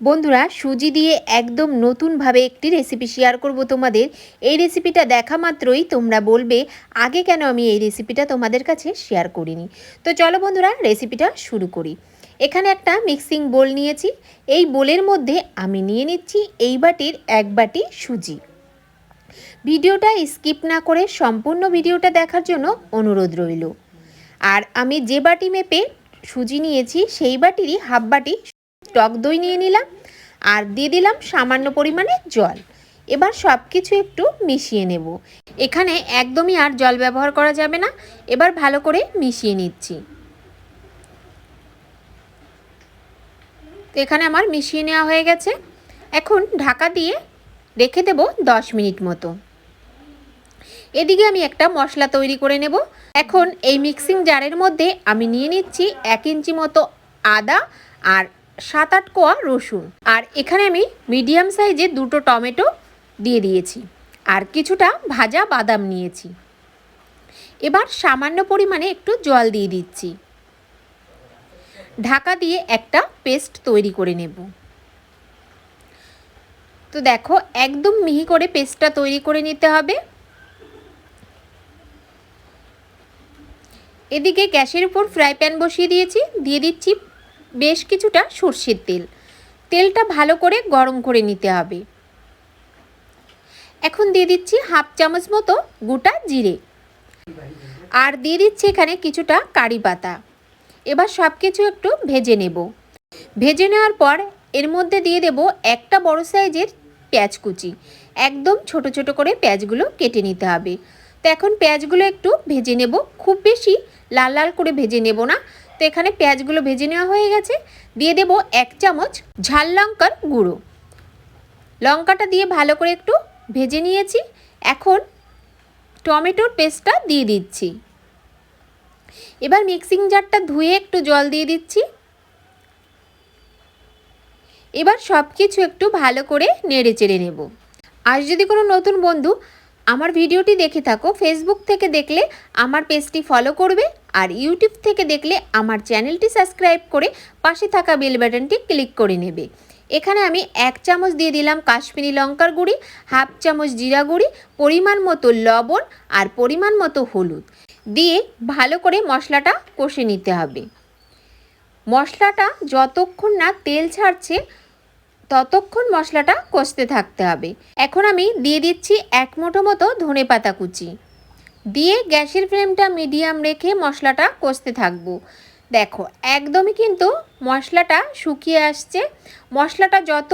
বন্ধুরা, সুজি দিয়ে একদম নতুনভাবে একটি রেসিপি শেয়ার করব তোমাদের। এই রেসিপিটা দেখা মাত্রই তোমরা বলবে, আগে কেন আমি এই রেসিপিটা তোমাদের কাছে শেয়ার করিনি? তো চলো বন্ধুরা রেসিপিটা শুরু করি। এখানে একটা মিক্সিং বোল নিয়েছি। এই বোলের মধ্যে আমি নিয়ে নিচ্ছি এই বাটির এক বাটি সুজি। ভিডিওটা স্কিপ না করে সম্পূর্ণ ভিডিওটা দেখার জন্য অনুরোধ রইল। আর আমি যে বাটি মেপে সুজি নিয়েছি, সেই বাটিরই হাফ বাটি টক দই নিয়ে নিলাম আর দিয়ে দিলাম সামান্য পরিমাণে জল। এবার সব কিছু একটু মিশিয়ে নেব। এখানে একদমই আর জল ব্যবহার করা যাবে না। এবার ভালো করে মিশিয়ে নিচ্ছি। তো এখানে আমার মিশিয়ে নেওয়া হয়ে গেছে। এখন ঢাকা দিয়ে রেখে দেব দশ মিনিট মতো। এদিকে আমি একটা মশলা তৈরি করে নেব। এখন এই মিক্সিং জারের মধ্যে আমি নিয়ে নিচ্ছি এক ইঞ্চি মতো আদা আর সাত আট কোয়া রসুন। আর এখানে আমি মিডিয়াম সাইজে দুটো টমেটো দিয়ে দিয়েছি। আর কিছুটা ভাজা বাদাম নিয়েছি। এবার সামান্য পরিমাণে একটু জল দিয়ে দিচ্ছি। ঢাকা দিয়ে একটা পেস্ট তৈরি করে নেব। তো দেখো, একদম মিহি করে পেস্টটা তৈরি করে নিতে হবে। এদিকে গ্যাসের উপর ফ্রাই প্যান বসিয়ে দিয়েছি। দিয়ে দিচ্ছি বেশ কিছুটা সর্ষের তেল। তেলটা ভালো করে গরম করে নিতে হবে। এখন দিয়ে দিচ্ছি হাফ চামচ মতো গোটা জিরে। আর দিয়ে দিচ্ছি এখানে কিছুটা কারি পাতা। এবার সব কিছু একটু ভেজে নেব। ভেজে নেওয়ার পর এর মধ্যে দিয়ে দেব একটা বড় সাইজের পেঁয়াজ কুচি। একদম ছোট ছোট করে পেঁয়াজগুলো কেটে নিতে হবে। তো এখন পেঁয়াজগুলো একটু ভেজে নেব। খুব বেশি লাল লাল করে ভেজে নেব না। তো এখানে পেঁয়াজগুলো ভেজে নেওয়া হয়ে গেছে। দিয়ে দেব এক চামচ ঝাল লঙ্কার গুঁড়ো। লঙ্কাটা দিয়ে ভালো করে একটু ভেজে নিয়েছি। এখন টমেটোর পেস্টটা দিয়ে দিচ্ছি। এবার মিক্সিং জারটা ধুয়ে একটু জল দিয়ে দিচ্ছি। এবার সব কিছু একটু ভালো করে নেড়ে চেড়ে নেব। আর যদি কোনো নতুন বন্ধু আমার ভিডিওটি দেখে থাকো ফেসবুক থেকে দেখলে আমার পেজটি ফলো করবে আর ইউটিউব থেকে দেখলে আমার চ্যানেলটি সাবস্ক্রাইব করে পাশে থাকা বেল বাটনটি ক্লিক করে নেবে। এখানে আমি এক চামচ দিয়ে দিলাম কাশ্মীরি লঙ্কার গুঁড়ি, হাফ চামচ জিরা গুঁড়ি, পরিমাণ মতো লবণ আর পরিমাণ মতো হলুদ। দিয়ে ভালো করে মশলাটা কষে নিতে হবে। মশলাটা যতক্ষণ না তেল ছাড়ছে ততক্ষণ মশলাটা কষতে থাকতে হবে। এখন আমি দিয়ে দিচ্ছি এক মুঠো মতো ধনে পাতা কুচি। দিয়ে গ্যাসের ফ্লেমটা মিডিয়াম রেখে মশলাটা কষতে থাকব। দেখো, একদমই কিন্তু মশলাটা শুকিয়ে আসছে। মশলাটা যত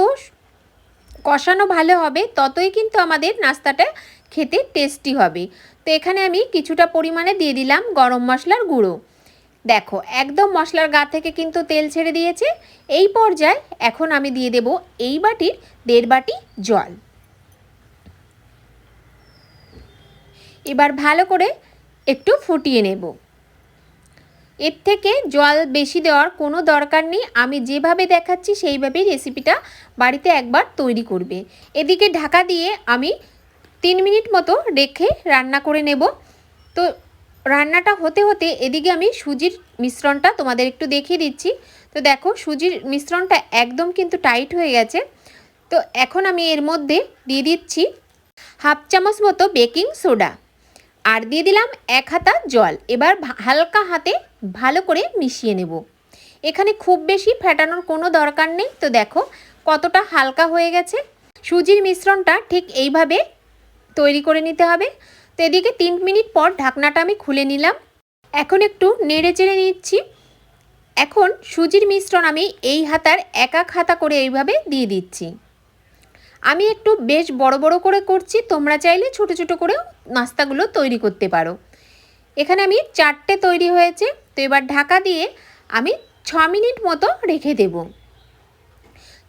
কষানো ভালো হবে, ততই কিন্তু আমাদের নাস্তাটা খেতে টেস্টি হবে। তো এখানে আমি কিছুটা পরিমাণে দিয়ে দিলাম গরম মশলার গুঁড়ো। দেখো, একদম মশলার গা থেকে কিন্তু তেল ছেড়ে দিয়েছে। এই পর্যায়ে এখন আমি দিয়ে দেব এই বাটির দেড় বাটি জল। এবার ভালো করে একটু ফুটিয়ে নেব। এর থেকে জল বেশি দেওয়ার কোনো দরকার নেই। আমি যেভাবে দেখাচ্ছি সেইভাবেই রেসিপিটা বাড়িতে একবার তৈরি করবে। এদিকে ঢাকা দিয়ে আমি তিন মিনিট মতো রেখে রান্না করে নেব। তো রান্নাটা হতে হতে এদিকে আমি সুজির মিশ্রণটা তোমাদের একটু দেখিয়ে দিচ্ছি। তো দেখো, সুজির মিশ্রণটা একদম কিন্তু টাইট হয়ে গেছে। তো এখন আমি এর মধ্যে দিয়ে দিচ্ছি হাফ চামচ মতো বেকিং সোডা আর দিয়ে দিলাম এক হাতা জল। এবার হালকা হাতে ভালো করে মিশিয়ে নেব। এখানে খুব বেশি ফেটানোর কোনো দরকার নেই। তো দেখো, কতটা হালকা হয়ে গেছে। সুজির মিশ্রণটা ঠিক এইভাবে তৈরি করে নিতে হবে। এদিকে তিন মিনিট পর ঢাকনাটা আমি খুলে নিলাম। এখন একটু নেড়ে চেড়ে নিচ্ছি। এখন সুজির মিশ্রণ আমি এই হাতার এক এক হাতা করে এইভাবে দিয়ে দিচ্ছি। আমি একটু বেশ বড় বড় করে করছি, তোমরা চাইলে ছোট ছোট করেও নাস্তাগুলো তৈরি করতে পারো। এখানে আমি চারটে তৈরি হয়েছে, তো এবার ঢাকা দিয়ে আমি ছ মিনিট মতো রেখে দেব।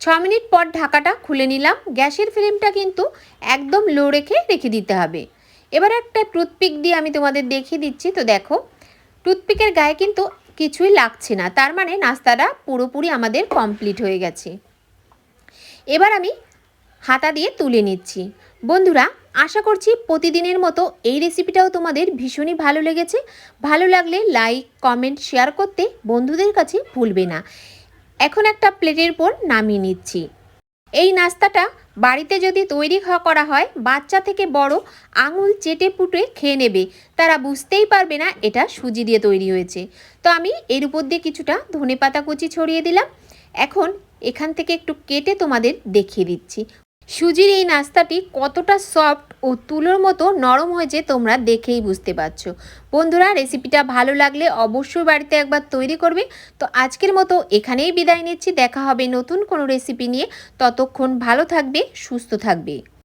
ছ মিনিট পর ঢাকাটা খুলে নিলাম। গ্যাসের ফ্লেমটা কিন্তু একদম লো রেখে রেখে দিতে হবে। এবার একটা টুথপিক দিয়ে আমি তোমাদের দেখিয়ে দিচ্ছি। তো দেখো, টুথপিকের গায়ে কিন্তু কিছুই লাগছে না। তার মানে নাস্তাটা পুরোপুরি আমাদের কমপ্লিট হয়ে গেছে। এবার আমি হাতা দিয়ে তুলে নিচ্ছি। বন্ধুরা, আশা করছি প্রতিদিনের মতো এই রেসিপিটাও তোমাদের ভীষণই ভালো লেগেছে। ভালো লাগলে লাইক কমেন্ট শেয়ার করতে বন্ধুদের কাছে ভুলবে না। এখন একটা প্লেটের পর নামিয়ে নিচ্ছি। এই নাস্তাটা বাড়িতে যদি তৈরি করা হয়, বাচ্চা থেকে বড় আঙুল চেটে পুটে খেয়ে নেবে। তারা বুঝতেই পারবে না এটা সুজি দিয়ে তৈরি হয়েছে। তো আমি এর উপর দিয়ে কিছুটা ধনে পাতা কুচি ছড়িয়ে দিলাম। এখন এখান থেকে একটু কেটে তোমাদের দেখিয়ে দিচ্ছি। সুজির এই নাস্তাটি কতটা সফট ও তুলোর মতো নরম হয়েছে তোমরা দেখেই বুঝতে পারছ। বন্ধুরা রেসিপিটা ভালো লাগলে অবশ্যই বাড়িতে একবার তৈরি করবে। তো আজকের মতো এখানেই বিদায় নিচ্ছি। দেখা হবে নতুন কোনো রেসিপি নিয়ে। ততক্ষণ ভালো থাকবে, সুস্থ থাকবে।